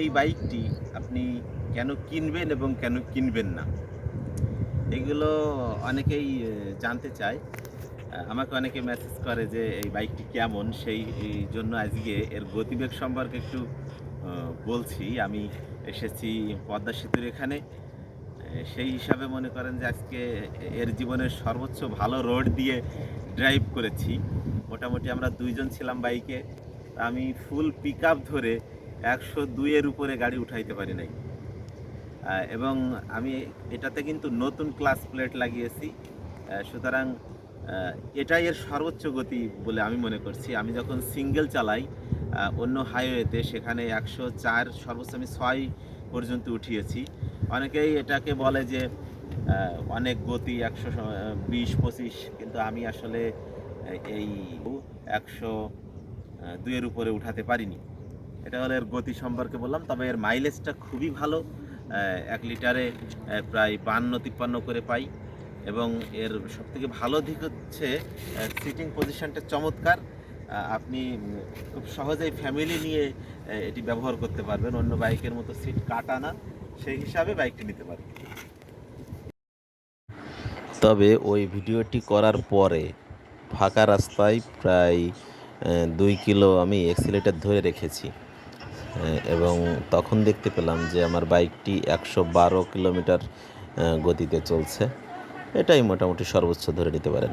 এই বাইকটি আপনি কেন কিনবেন এবং কেন কিনবেন না? এগুলো অনেকেই জানতে চায়। আমাকে অনেকে মেসেজ করে যে এই বাইকটি কেমন? সেই জন্য আজকে এর গতিবেগ সম্পর্কে একটু বলছি। আমি এসেছি পদ্মা সেতুর এখানে। সেই হিসাবে মনে করেন যে আজকে এর জীবনের সর্বোচ্চ ভালো রোড দিয়ে ড্রাইভ করেছি। মোটামুটি আমরা দুইজন ছিলাম বাইকে। আমি ফুল পিক ধরে একশো দুইয়ের উপরে গাড়ি উঠাইতে পারি নাই। এবং আমি এটাতে কিন্তু নতুন ক্লাস প্লেট লাগিয়েছি। সুতরাং এটাই এর সর্বোচ্চ গতি বলে আমি মনে করছি। আমি যখন সিঙ্গেল চালাই অন্য হাইওয়েতে সেখানে একশো চার, সর্বোচ্চ আমি ছয় পর্যন্ত উঠিয়েছি। অনেকেই এটাকে বলে যে অনেক গতি, একশো, বিশ, পঁচিশ, কিন্তু আমি আসলে এই একশো দুইয়ের উপরে উঠাতে পারিনি। এটা হলো এর গতি সম্পর্কে বললাম, তবে এর মাইলেজটা খুবই ভালো। এক লিটারে প্রায় বান্ন, তিপ্পান্ন করে পাই। এবং এর সবথেকে ভালো দিক হচ্ছে সিটিং পজিশনটা চমৎকার। আপনি খুব সহজেই ফ্যামিলি নিয়ে এটি ব্যবহার করতে পারবেন। অন্য বাইকের মতো সিট কাটা না, সেই হিসাবে বাইকটি নিতে পারবেন তবে ওই ভিডিওটি করার পরে ফাঁকা রাস্তায় প্রায় দুই কিলো আমি এক্সিলেটার ধরে রেখেছি। এবং তখন দেখতে পেলাম যে আমার বাইকটি একশো বারো কিলোমিটার গতিতে চলছে। এটাই মোটামুটি সর্বোচ্চ ধরে নিতে পারেন।